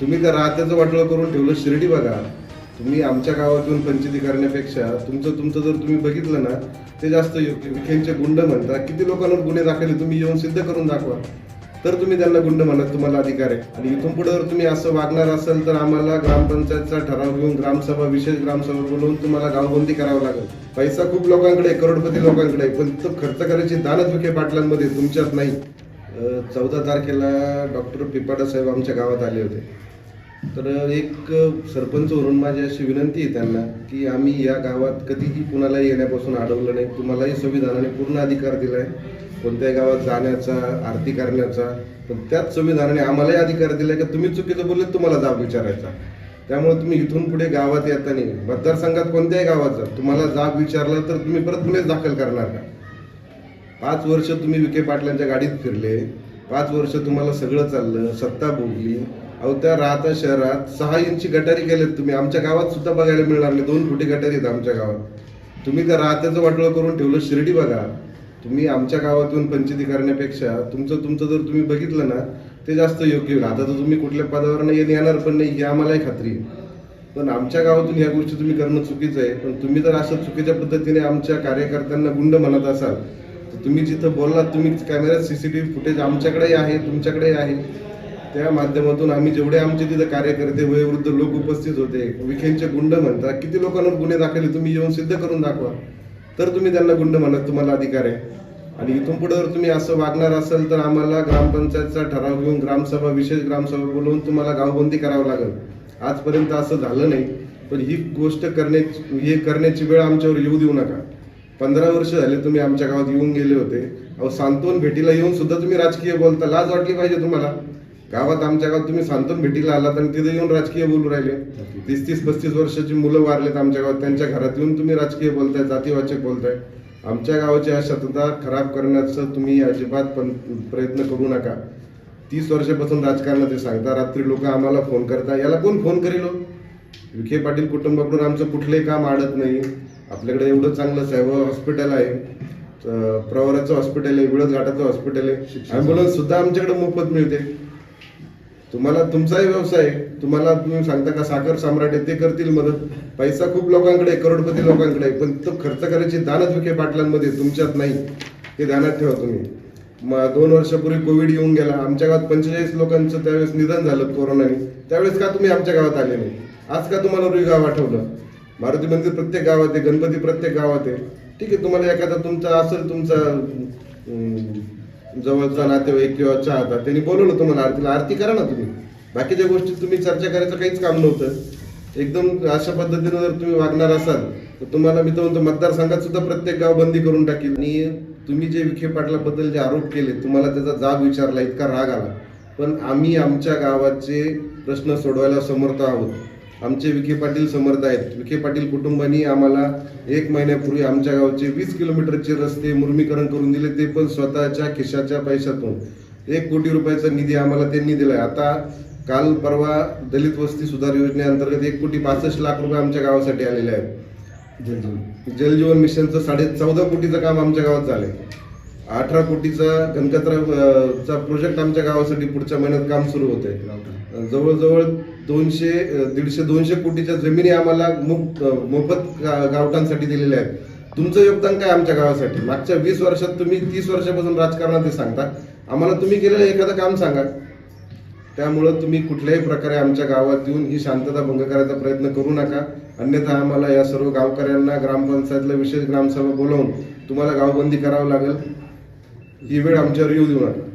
तुम्ही तर राहत्याचं वाटलं करून ठेवलं शिर्डी बघा तुम्ही आमच्या गावातून पंचायती करण्यापेक्षा तुमचं तुमचं जर तुम्ही बघितलं ना ते जास्त योग्य विखेंचे गुंड म्हणता किती लोकांवर गुन्हे दाखवले तुम्ही येऊन सिद्ध करून दाखवा. तर तुम्ही त्यांना गुंड म्हणत तुम्हाला अधिकार आहे. आणि इथून पुढे जर तुम्ही असं वागणार असाल तर आम्हाला ग्रामपंचायतचा ठराव घेऊन ग्रामसभा विशेष ग्रामसभा बोलवून तुम्हाला गावबंदी करावं लागेल. पैसा खूप लोकांकडे करोडपती लोकांकडे पण तो खर्च करायची दानच विखे पाटलांमध्ये तुमच्यात नाही. चौदा तारखेला डॉक्टर पिपाडा साहेब आमच्या गावात आले होते. तर एक सरपंच म्हणून माझी अशी विनंती आहे त्यांना की आम्ही या गावात कधीही कुणालाही येण्यापासून अडवलं नाही. तुम्हालाही संविधानाने पूर्ण अधिकार दिलाय. कोणत्याही गावात जाण्याचा आरती करण्याचा पण त्याच संविधानाने आम्हालाही अधिकार दिलाय की तुम्ही चुकीचं बोलले तुम्हाला जाब विचारायचा. त्यामुळे तुम्ही इथून पुढे गावात येताना मतदारसंघात कोणत्याही गावात जा. तुम्हाला जाब विचारला तर तुम्ही परत गुन्हेच दाखल करणार का? पाच वर्ष तुम्ही विखे पाटलांच्या गाडीत फिरले. पाच वर्ष तुम्हाला सगळं चाललं सत्ता भोगली. अहो त्या राहता शहरात सहा इंची गटारी केलेत तुम्ही. आमच्या गावात सुद्धा बघायला मिळणार नाही. दोन फुटी गटारी आहेत आमच्या गावात. तुम्ही त्या राहत्याचं वाटोळं करून ठेवलं शिर्डी बघा. तुम्ही आमच्या गावातून पंचायती करण्यापेक्षा तुमचं तुमचं जर तुम्ही बघितलं ना ते जास्त योग्य होईल. आता तर तुम्ही कुठल्या पदावर नाही येणार पण नाही ही आम्हालाही खात्री आहे. पण आमच्या गावातून ह्या गोष्टी तुम्ही करणं चुकीचं आहे. पण तुम्ही जर असं चुकीच्या पद्धतीने आमच्या कार्यकर्त्यांना गुंड म्हणत असाल तर तुम्ही जिथं बोललात तुम्ही कॅमेऱ्यात व्ही फुटेज आमच्याकडेही आहे तुमच्याकडेही आहे. त्या माध्यमातून आम्ही जेवढे आमचे तिथे कार्यकर्ते वयोवृद्ध लोक उपस्थित होते विखेंचे गुंड म्हणतात किती लोकांवर गुन्हे दाखवले तुम्ही येऊन सिद्ध करून दाखवा. तर तुम्ही त्यांना गुंड म्हणत तुम्हाला अधिकार आहे. आणि इथून पुढे जर तुम्ही असं वागणार असाल तर आम्हाला ग्रामपंचायतचा ठराव घेऊन ग्रामसभा विशेष ग्रामसभा बोलवून तुम्हाला गावबंदी करावं लागेल. आजपर्यंत असं झालं नाही पण ही गोष्ट करण्याची हे करण्याची वेळ आमच्यावर येऊ देऊ नका. पंधरा वर्ष झाले तुम्ही आमच्या गावात येऊन गेले होते. अहो सांत्वन भेटीला येऊन सुद्धा तुम्ही राजकीय बोलता लाज वाटली पाहिजे तुम्हाला. गावात आमच्या गावात तुम्ही सांत्वन भेटीला आलात आणि तिथे येऊन राजकीय बोलू राहिले. तीस तीस पस्तीस वर्षाची मुलं वारलेत आमच्या गावात. त्यांच्या घरात येऊन तुम्ही राजकीय बोलताय जातीवाचक बोलताय. आमच्या गावाची अशांतता खराब करण्याचं तुम्ही अजिबात पण प्रयत्न करू नका. तीस वर्षापासून राजकारणात ते सांगता. रात्री लोक आम्हाला फोन करता. याला कोण फोन करील हो? विखे पाटील कुटुंबाकडून आमचं कुठलंही काम अडत नाही. आपल्याकडे एवढं चांगलं साहेब हॉस्पिटल आहे. प्रवराचं हॉस्पिटल आहे विळद घाटाचं हॉस्पिटल आहे. ॲम्ब्युलन्स सुद्धा आमच्याकडे मोफत मिळते. तुम्हाला तुमचाही व्यवसाय तुम्हाला तुम्ही सांगता का साखर सम्राट आहे ते करतील मदत. पैसा खूप लोकांकडे आहे, करोडपती लोकांकडे आहे, पण तो खर्च करायची दानच विखे पाटलांमध्ये तुमच्यात नाही. हे ध्यानात ठेवा तुम्ही. मग दोन वर्षापूर्वी कोविड येऊन गेला. आमच्या गावात पंचेचाळीस लोकांचं त्यावेळेस निधन झालं कोरोनाने. त्यावेळेस का तुम्ही आमच्या गावात आले नाही? आज का तुम्हाला रुई गाव आठवलं? मारुती मंदिर प्रत्येक गावात आहे गणपती प्रत्येक गावात आहे. ठीक आहे तुम्हाला एखादा तुमचा असेल तुमचा जवळचा नातेवाईक किंवा चाहता त्यांनी बोलवलं तुम्हाला आरतीला आरती करा ना तुम्ही. बाकीच्या गोष्टी तुम्ही चर्चा करायचं काहीच काम नव्हतं. एकदम अशा पद्धतीनं जर तुम्ही वागणार असाल तर तुम्हाला मी तर म्हणतो मतदारसंघात सुद्धा प्रत्येक गाव बंदी करून टाकेल. आणि तुम्ही जे विखे पाटलाबद्दल जे आरोप केले तुम्हाला त्याचा जाब विचारला इतका राग आला. पण आम्ही आमच्या गावाचे प्रश्न सोडवायला समर्थ आहोत. आमचे विखे पाटील समर्थ आहेत. विखे पाटील कुटुंबानी आम्हाला एक महिन्यापूर्वी आमच्या गावचे वीस किलोमीटरचे रस्ते मुर्मीकरण करून दिले ते पण स्वतःच्या खिशाच्या पैशातून. एक कोटी रुपयाचा निधी आम्हाला त्यांनी दिलाय. आता काल परवा दलित वस्ती सुधार योजनेअंतर्गत एक कोटी पासष्ट लाख रुपये आमच्या गावासाठी आलेले आहेत. जलजीवन. मिशनचं साडे चौदा कोटीचं काम आमच्या गावात झालंय अठरा कोटीचा अं, चा प्रोजेक्ट आमच्या गावासाठी पुढच्या महिन्यात काम सुरू होत आहे जवळजवळ दोनशे दीडशे दोनशे कोटीच्या जमिनी आम्हाला मुफ- मोफत गा- गावठांसाठी दिलेल्या आहेत. तुमचं योगदान काय आमच्या गावासाठी? मागच्या वीस वर्षात तुम्ही तीस वर्षापासून राजकारणात ते सांगता. आम्हाला तुम्ही केलेलं एखादं काम सांगा. त्यामुळं तुम्ही कुठल्याही प्रकारे आमच्या गावात येऊन ही शांतता भंग करायचा प्रयत्न करू नका. अन्यथा आम्हाला या सर्व गावकऱ्यांना ग्रामपंचायतला विशेष ग्रामसभा बोलावून तुम्हाला गावबंदी करावं लागेल. ही वेळ आमच्यावर येऊ देऊ नका.